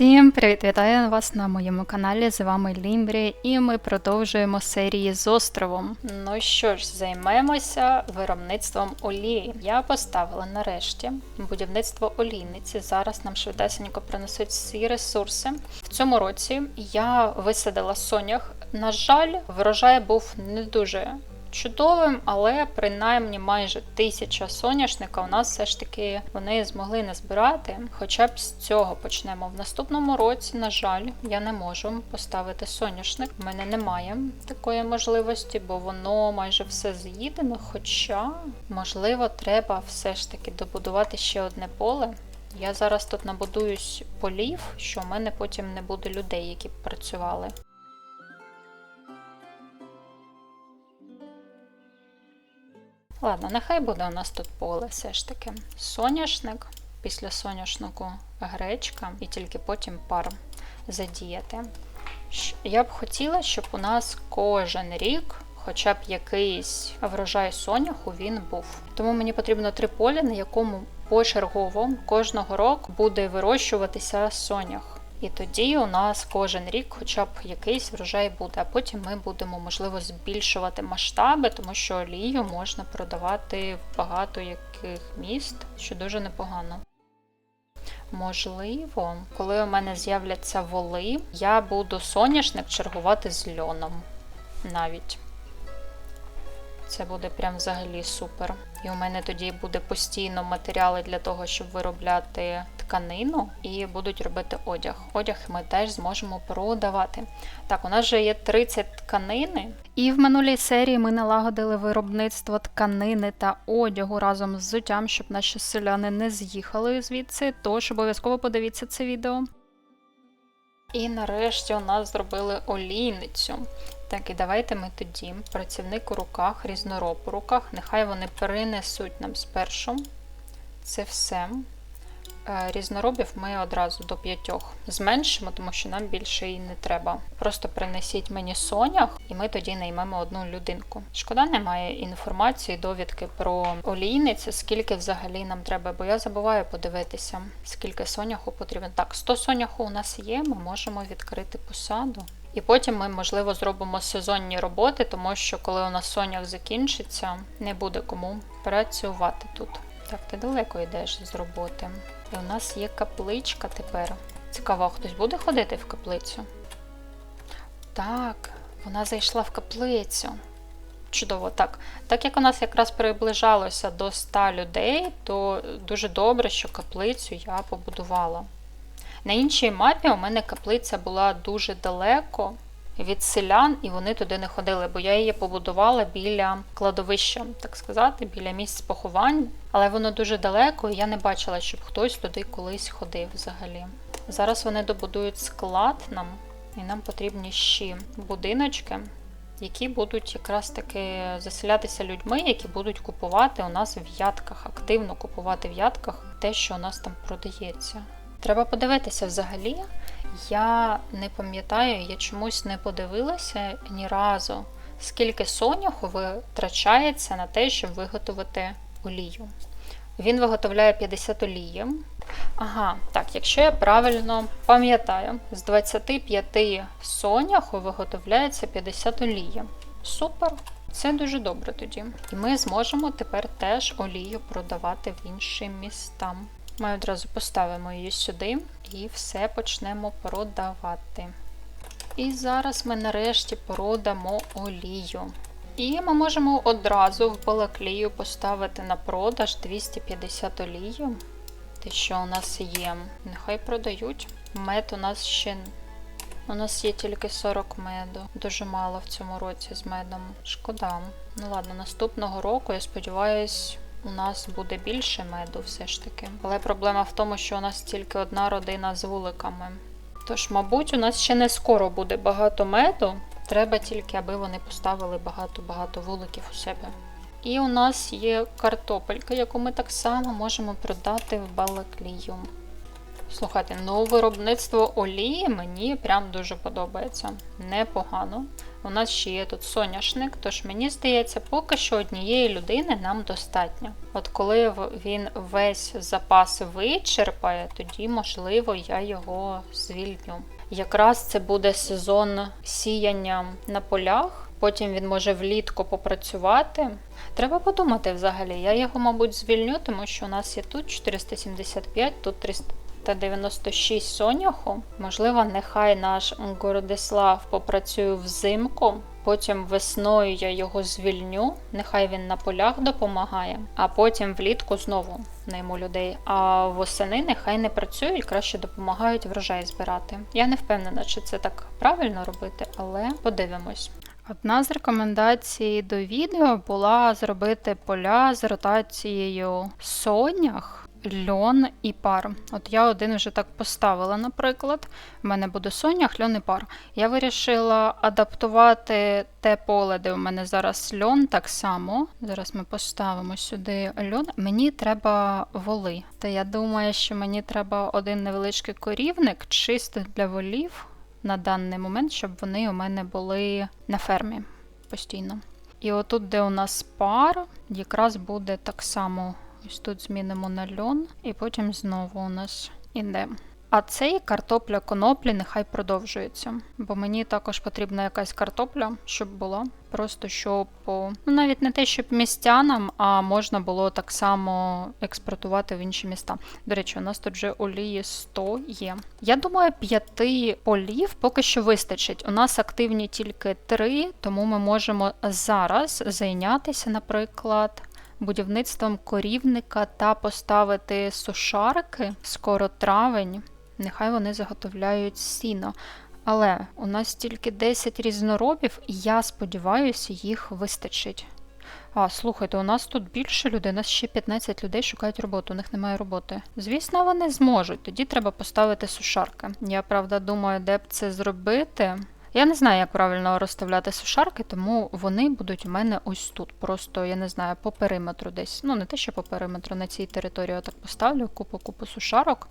Всім привіт! Вітаю вас на моєму каналі. З вами Лімбрі, і ми продовжуємо серії з островом. Ну що ж, займемося виробництвом олії. Я поставила нарешті будівництво олійниці. Зараз нам швидесенько принесуть всі ресурси. В цьому році я висадила сонях. На жаль, врожай був не дуже чудовим, але принаймні майже тисяча соняшника у нас все ж таки вони змогли не збирати. Хоча б з цього почнемо. В наступному році, на жаль, я не можу поставити соняшник. У мене немає такої можливості, бо воно майже все з'їдено. Хоча, можливо, треба все ж таки добудувати ще одне поле. Я зараз тут набудуюсь полів, що в мене потім не буде людей, які б працювали. Ладно, нехай буде у нас тут поле все ж таки. Соняшник, після соняшнику гречка і тільки потім пар задіяти. Я б хотіла, щоб у нас кожен рік хоча б якийсь врожай соняху він був. Тому мені потрібно три поля, на якому почергово кожного року буде вирощуватися сонях. І тоді у нас кожен рік хоча б якийсь врожай буде, а потім ми будемо, можливо, збільшувати масштаби, тому що олію можна продавати в багато яких міст, що дуже непогано. Можливо, коли у мене з'являться воли, я буду соняшник чергувати з льоном навіть. Це буде прям взагалі супер. І у мене тоді буде постійно матеріали для того, щоб виробляти тканину і будуть робити одяг. Одяг ми теж зможемо продавати. Так, у нас вже є 30 тканини. І в минулій серії ми налагодили виробництво тканини та одягу разом з взуттям, щоб наші селяни не з'їхали звідси. Тож обов'язково подивіться це відео. І нарешті у нас зробили олійницю. Так, і давайте ми тоді працівник у руках, різнороб у руках. Нехай вони перенесуть нам спершу це все. Е, Різноробів ми одразу до п'ятьох зменшимо, тому що нам більше і не треба. Просто принесіть мені сонях, і ми тоді наймемо одну людинку. Шкода, немає інформації, довідки про олійниці, скільки взагалі нам треба, бо я забуваю подивитися, скільки соняху потрібно. Так, 100 соняху у нас є, ми можемо відкрити посаду. І потім ми, можливо, зробимо сезонні роботи, тому що коли у нас сонях закінчиться, не буде кому працювати тут. Так, ти далеко йдеш з роботи. І у нас є капличка тепер. Цікаво, хтось буде ходити в каплицю? Так, вона зайшла в каплицю. Чудово, так. Так як у нас якраз приближалося до 100 людей, то дуже добре, що каплицю я побудувала. На іншій мапі у мене каплиця була дуже далеко від селян, і вони туди не ходили, бо я її побудувала біля кладовища, так сказати, біля місць поховань. Але воно дуже далеко, і я не бачила, щоб хтось туди колись ходив взагалі. Зараз вони добудують склад нам, і нам потрібні ще будиночки, які будуть якраз таки заселятися людьми, які будуть купувати у нас в ядках, активно купувати в ядках те, що у нас там продається. Треба подивитися взагалі. Я не пам'ятаю, я чомусь не подивилася ні разу, скільки соняху витрачається на те, щоб виготовити олію. Він виготовляє 50 олії. Ага, так, якщо я правильно пам'ятаю, з 25 соняху виготовляється 50 олії. Супер! Це дуже добре тоді. І ми зможемо тепер теж олію продавати в інші міста. Ми одразу поставимо її сюди і все почнемо продавати. І зараз ми нарешті продамо олію. І ми можемо одразу в балаклію поставити на продаж 250 олію. Те, що у нас є, нехай продають. Мед у нас ще. У нас є тільки 40 меду. Дуже мало в цьому році з медом. Шкода. Ну ладно, наступного року, я сподіваюсь, у нас буде більше меду все ж таки. Але проблема в тому, що у нас тільки одна родина з вуликами. Тож, мабуть, у нас ще не скоро буде багато меду. Треба тільки, аби вони поставили багато-багато вуликів у себе. І у нас є картопелька, яку ми так само можемо продати в балаклію. Слухайте, ну виробництво олії мені прям дуже подобається. Непогано. У нас ще є тут соняшник, тож мені здається, поки що однієї людини нам достатньо. От коли він весь запас вичерпає, тоді, можливо, я його звільню. Якраз це буде сезон сіяння на полях. Потім він може влітку попрацювати. Треба подумати взагалі. Я його, мабуть, звільню, тому що у нас є тут 475, тут 396 соняху. Можливо, нехай наш Городислав попрацює взимку. Потім весною я його звільню, нехай він на полях допомагає, а потім влітку знову найму людей. А восени нехай не працюють, краще допомагають врожай збирати. Я не впевнена, чи це так правильно робити, але подивимось. Одна з рекомендацій до відео була зробити поля з ротацією сонях, льон і пар. От я один вже так поставила, наприклад. У мене буде сонях, льон і пар. Я вирішила адаптувати те поле, де у мене зараз льон, так само. Зараз ми поставимо сюди льон. Мені треба воли. Та я думаю, що мені треба один невеличкий корівник, чисто для волів на даний момент, щоб вони у мене були на фермі постійно. І отут, де у нас пар, якраз буде так само. Ось тут змінимо на льон, і потім знову у нас іде. А цей картопля коноплі нехай продовжується, бо мені також потрібна якась картопля, щоб була. Просто щоб ну навіть не те, щоб містянам, а можна було так само експортувати в інші міста. До речі, у нас тут вже олії 100 є. Я думаю, п'яти полів поки що вистачить. У нас активні тільки три, тому ми можемо зараз зайнятися, наприклад. Будівництвом корівника та поставити сушарки скоро травень. Нехай вони заготовляють сіно. Але у нас тільки 10 різноробів, і я сподіваюся, їх вистачить. А, слухайте, у нас тут більше людей, у нас ще 15 людей шукають роботу, у них немає роботи. Звісно, вони зможуть, тоді треба поставити сушарки. Я правда думаю, де б це зробити. Я не знаю, як правильно розставляти сушарки, тому вони будуть у мене ось тут. Просто, я не знаю, по периметру десь. Ну, не те, що по периметру, на цій території я так поставлю купу-купу сушарок.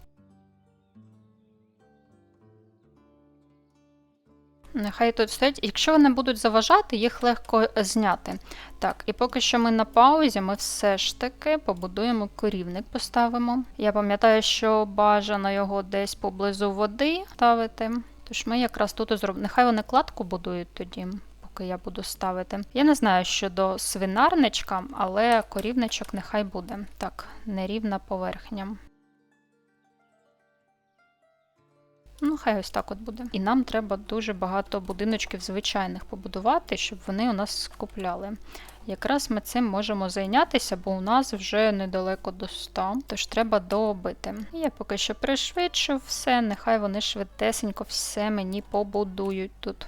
Нехай тут стоять. Якщо вони будуть заважати, їх легко зняти. Так, і поки що ми на паузі, ми все ж таки побудуємо корівник, поставимо. Я пам'ятаю, що бажано його десь поблизу води ставити. Тож ми якраз тут і зробимо. Нехай вони кладку будують тоді, поки я буду ставити. Я не знаю щодо свинарничка, але корівничок нехай буде. Так, нерівна поверхня. Ну, хай ось так от буде. І нам треба дуже багато будиночків звичайних побудувати, щоб вони у нас скупляли. Якраз ми цим можемо зайнятися, бо у нас вже недалеко до 100, тож треба дообити. Я поки що пришвидшу все, нехай вони швидесенько все мені побудують тут.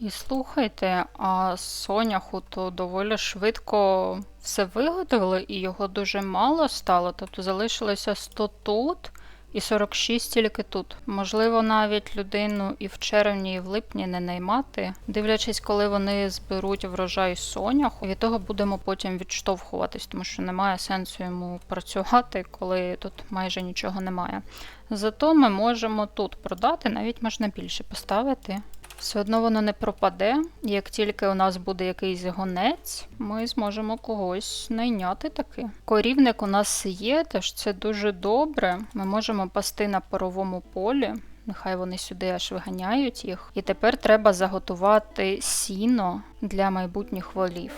І слухайте, а Соняху то доволі швидко все виготовили, і його дуже мало стало. Тобто залишилося 100 тут і 46 тільки тут. Можливо, навіть людину і в червні, і в липні не наймати, дивлячись, коли вони зберуть врожай соняху. Від того будемо потім відштовхуватись, тому що немає сенсу йому працювати, коли тут майже нічого немає. Зато ми можемо тут продати, навіть можна більше поставити. Все одно воно не пропаде. Як тільки у нас буде якийсь гонець, ми зможемо когось найняти таки. Корівник у нас є, тож це дуже добре. Ми можемо пасти на паровому полі. Нехай вони сюди аж виганяють їх. І тепер треба заготувати сіно для майбутніх волів.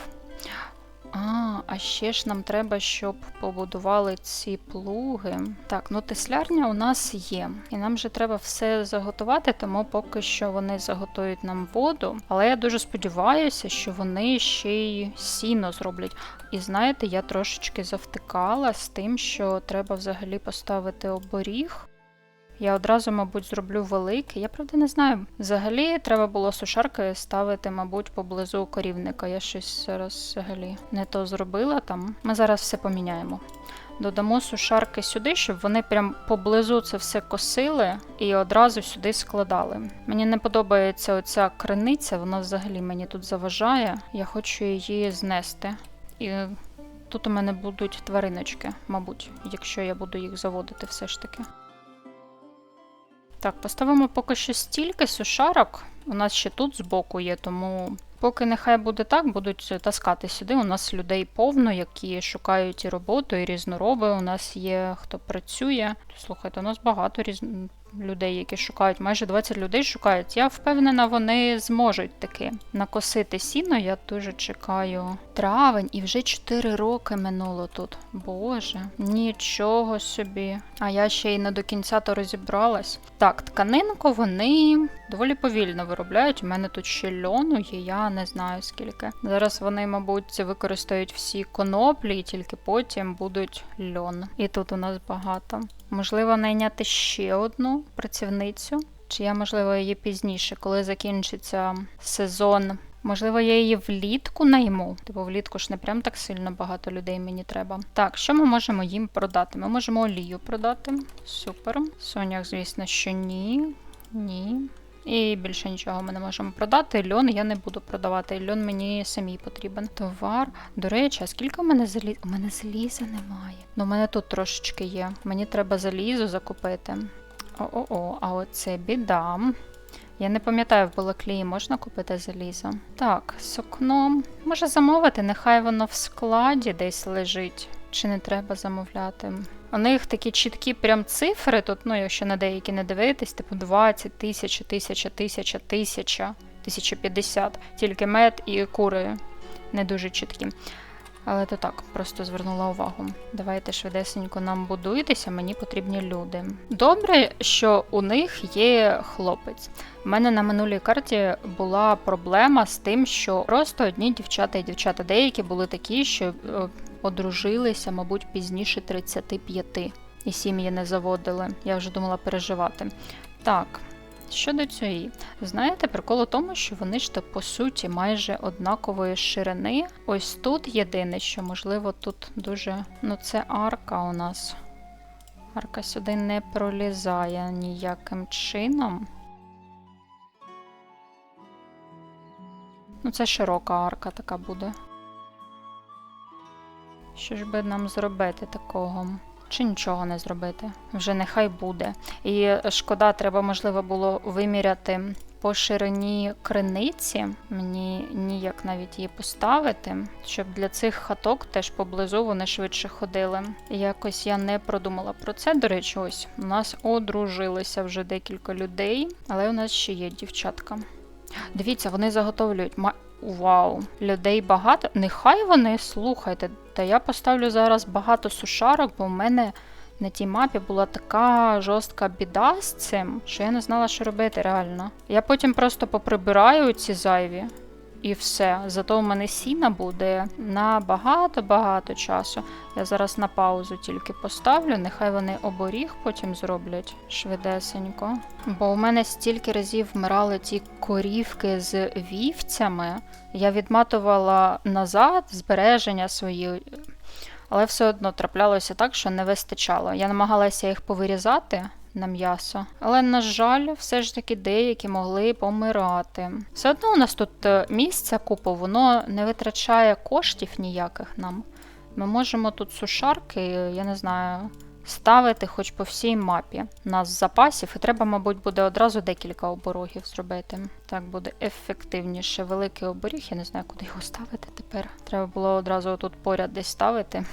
А, а ще ж нам треба, щоб побудували ці плуги. Так, ну теслярня у нас є. І нам же треба все заготувати, тому поки що вони заготують нам воду. Але я дуже сподіваюся, що вони ще й сіно зроблять. І знаєте, я трошечки завтикала з тим, що треба взагалі поставити оборіг. Я одразу, мабуть, зроблю великий. Я правда не знаю. Взагалі треба було сушарки ставити, мабуть, поблизу корівника. Я щось зараз взагалі не то зробила там. Ми зараз все поміняємо. Додамо сушарки сюди, щоб вони прям поблизу це все косили і одразу сюди складали. Мені не подобається оця криниця, вона взагалі мені тут заважає. Я хочу її знести. І тут у мене будуть твариночки, мабуть, якщо я буду їх заводити все ж таки. Так, поставимо поки що стільки сушарок. У нас ще тут збоку є, тому поки нехай буде так, будуть таскати сюди. У нас людей повно, які шукають і роботу, і різнороби. У нас є хто працює. Слухайте, у нас багато різ... людей, які шукають, майже 20 людей шукають. Я впевнена, вони зможуть таки накосити сіно. Я дуже чекаю. Травень, і вже 4 роки минуло тут. Боже, нічого собі. А я ще й не до кінця то розібралась. Так, тканинку вони доволі повільно виробляють. У мене тут ще льону є, я не знаю скільки. Зараз вони, мабуть, використають всі коноплі, і тільки потім будуть льон. І тут у нас багато. Можливо, найняти ще одну працівницю. Чи я, можливо, її пізніше, коли закінчиться сезон. Можливо, я її влітку найму. Типу влітку ж не прям так сильно багато людей мені треба. Так, що ми можемо їм продати? Ми можемо олію продати. Супер. Сонях, звісно, що ні. Ні. І більше нічого ми не можемо продати. Льон я не буду продавати. Льон мені самій потрібен. Товар. До речі, а скільки в мене заліз? У мене заліза немає. Ну, у мене тут трошечки є. Мені треба залізо закупити. О-о-о, а оце біда. Я не пам'ятаю, в Балаклії можна купити залізо. Так, сукно. Може замовити, нехай воно в складі десь лежить. Чи не треба замовляти? У них такі чіткі прям цифри, тут, ну, якщо на деякі не дивитись, типу 20, тисяча, тисяча, тисяча, тисяча, 1050. Тільки мед і кури не дуже чіткі. Але то так, просто звернула увагу. Давайте швидесенько нам будуйтеся, мені потрібні люди. Добре, що у них є хлопець. У мене на минулій карті була проблема з тим, що просто одні дівчата і дівчата деякі були такі, що е, одружилися, мабуть, пізніше 35 і сім'ї не заводили. Я вже думала переживати. Так. Щодо цієї, знаєте, прикол у тому, що вони ж то по суті майже однакової ширини. Ось тут єдине, що можливо тут дуже. Ну, це арка у нас. Арка сюди не пролізає ніяким чином. Ну, це широка арка така буде. Що ж би нам зробити такого? Чи нічого не зробити? Вже нехай буде. І шкода, треба, можливо, було виміряти по ширині криниці. Мені ніяк навіть її поставити, щоб для цих хаток теж поблизу вони швидше ходили. Якось я не продумала про це. До речі, ось у нас одружилися вже декілька людей, але у нас ще є дівчатка. Дивіться, вони заготовлюють. Вау, людей багато. Нехай вони слухайте. Та я поставлю зараз багато сушарок, бо в мене на тій мапі була така жорстка біда з цим, що я не знала, що робити реально. Я потім просто поприбираю ці зайві і все. Зато у мене сіна буде на багато-багато часу. Я зараз на паузу тільки поставлю, нехай вони оборіг потім зроблять швидесенько. Бо у мене стільки разів вмирали ті корівки з вівцями. Я відматувала назад збереження свої, але все одно траплялося так, що не вистачало. Я намагалася їх повирізати на м'ясо, але, на жаль, все ж таки деякі могли помирати. Все одно у нас тут е, місце купу, воно не витрачає коштів ніяких нам. Ми можемо тут сушарки, я не знаю. Ставити хоч по всій мапі. У нас запасів, і треба, мабуть, буде одразу декілька оборогів зробити. Так буде ефективніше. Великий оборіг, я не знаю, куди його ставити тепер. Треба було одразу тут поряд десь ставити.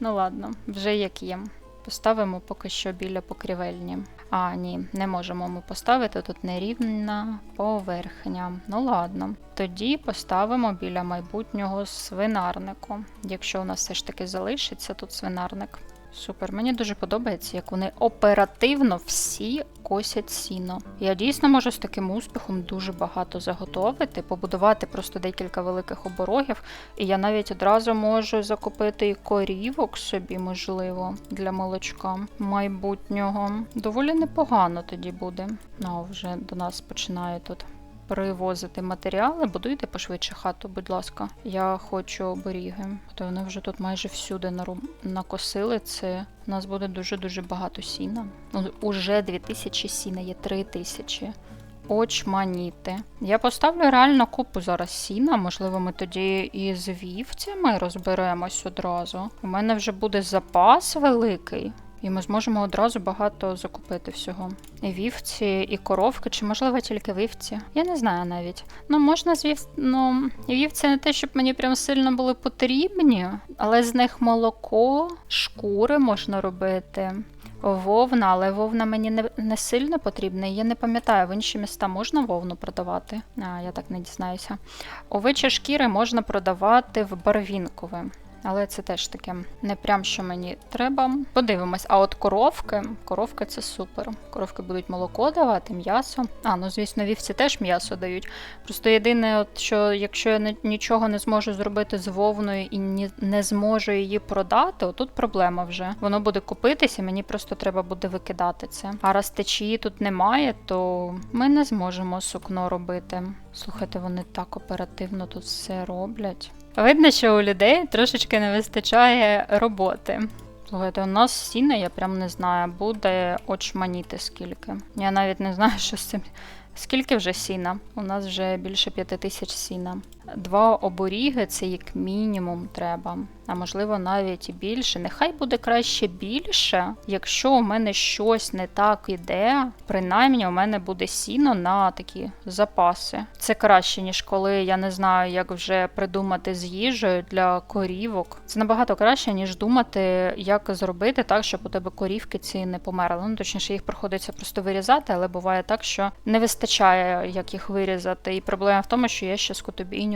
Ну ладно, вже як є. Поставимо поки що біля покрівельні. А, ні, не можемо ми поставити тут нерівна поверхня. Ну ладно. Тоді поставимо біля майбутнього свинарнику, якщо у нас все ж таки залишиться тут свинарник. Супер, мені дуже подобається, як вони оперативно всі косять сіно. Я дійсно можу з таким успіхом дуже багато заготовити, побудувати просто декілька великих оборогів, і я навіть одразу можу закупити корівок собі, можливо, для молочка майбутнього. Доволі непогано тоді буде. Ну, вже до нас починає тут привозити матеріали. Будуйте пошвидше хату, будь ласка. Я хочу оберіги. То вони вже тут майже всюди накосили. Це у нас буде дуже-дуже багато сіна. Ну, уже 2000 сіна, є 3000. Очманіти. Я поставлю реально купу зараз сіна. Можливо, ми тоді і з вівцями розберемось одразу. У мене вже буде запас великий. І ми зможемо одразу багато закупити всього. І вівці, і коровки, чи можливо тільки вівці. Я не знаю навіть. Ну, можна з вів... ну, вівці не те, щоб мені прям сильно були потрібні, але з них молоко, шкури можна робити. Вовна, але вовна мені не, не сильно потрібна. Я не пам'ятаю, в інші міста можна вовну продавати. А, я так не дізнаюся. Овечі шкіри можна продавати в барвінкове. Але це теж таке не прям що мені треба. Подивимось. А от коровки, коровки це супер. Коровки будуть молоко давати, м'ясо. А, ну звісно, вівці теж м'ясо дають. Просто єдине, от, що якщо я нічого не зможу зробити з вовною і не зможу її продати, отут проблема вже. Воно буде купитися, мені просто треба буде викидати це. А раз течії тут немає, то ми не зможемо сукно робити. Слухайте, вони так оперативно тут все роблять. Видно, що у людей трошечки не вистачає роботи. Слухайте, у нас сіна, я прям не знаю, буде очманіти скільки. Я навіть не знаю, що з цим. Скільки вже сіна? У нас вже більше п'яти тисяч сіна. Два оборіги це як мінімум треба, а можливо навіть і більше. Нехай буде краще більше, якщо у мене щось не так іде, принаймні у мене буде сіно на такі запаси. Це краще, ніж коли я не знаю, як вже придумати з їжею для корівок. Це набагато краще, ніж думати, як зробити так, щоб у тебе корівки ці не померли. Ну, точніше, їх приходиться просто вирізати, але буває так, що не вистачає, як їх вирізати. І проблема в тому, що я ще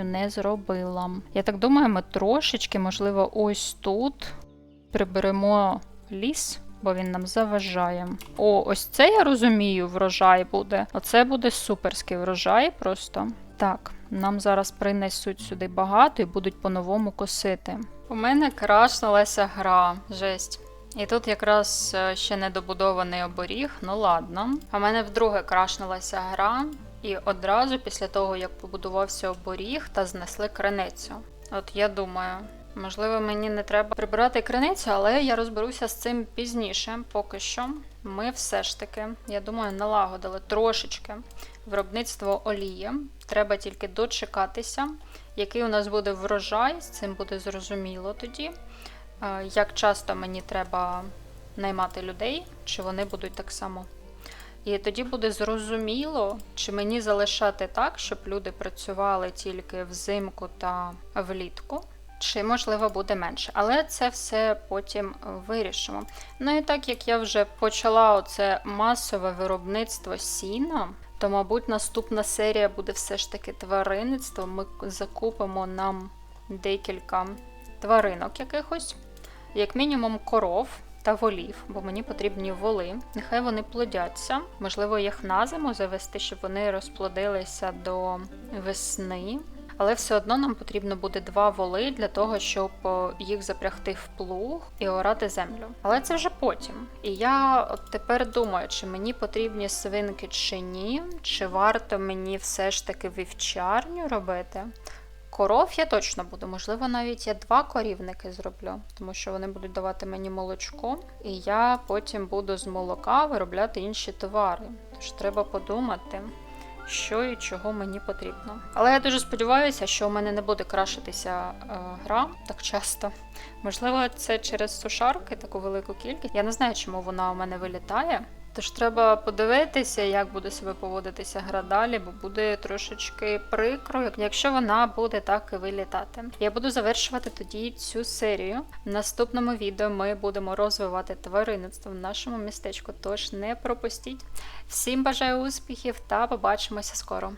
скотобійню не зробила. Я так думаю, ми трошечки, можливо, ось тут приберемо ліс. Бо він нам заважає. О, ось це я розумію, врожай буде. Оце буде суперський врожай просто. Так, нам зараз принесуть сюди багато і будуть по-новому косити. У мене крашнулася гра. Жесть. І тут якраз е, ще недобудований оборіг, ну ладно. А в мене вдруге крашнулася гра, і одразу після того, як побудувався оборіг та знесли криницю. От я думаю, можливо, мені не треба прибирати криницю, але я розберуся з цим пізніше. Поки що ми все ж таки, я думаю, налагодили трошечки виробництво олії. Треба тільки дочекатися, який у нас буде врожай, з цим буде зрозуміло тоді. Е, Як часто мені треба наймати людей, чи вони будуть так само. І тоді буде зрозуміло, чи мені залишати так, щоб люди працювали тільки взимку та влітку, чи, можливо, буде менше. Але це все потім вирішимо. Ну і так як я вже почала оце масове виробництво сіна, то, мабуть, наступна серія буде все ж таки тваринництво. Ми закупимо нам декілька тваринок якихось, як мінімум коров та волів, бо мені потрібні воли. Нехай вони плодяться. Можливо, їх на зиму завести, щоб вони розплодилися до весни. Але все одно нам потрібно буде два воли для того, щоб їх запрягти в плуг і орати землю. Але це вже потім. І я тепер думаю, чи мені потрібні свинки чи ні, чи варто мені все ж таки вівчарню робити. Коров я точно буду, можливо, навіть я два корівники зроблю, тому що вони будуть давати мені молочко, і я потім буду з молока виробляти інші товари. Тож треба подумати, що і чого мені потрібно. Але я дуже сподіваюся, що у мене не буде крашитися е, гра так часто. Можливо, це через сушарки таку велику кількість. Я не знаю, чому вона у мене вилітає. Тож треба подивитися, як буде себе поводитися гра далі, бо буде трошечки прикро, якщо вона буде так і вилітати. Я буду завершувати тоді цю серію. В наступному відео ми будемо розвивати тваринництво в нашому містечку, тож не пропустіть. Всім бажаю успіхів та побачимося скоро.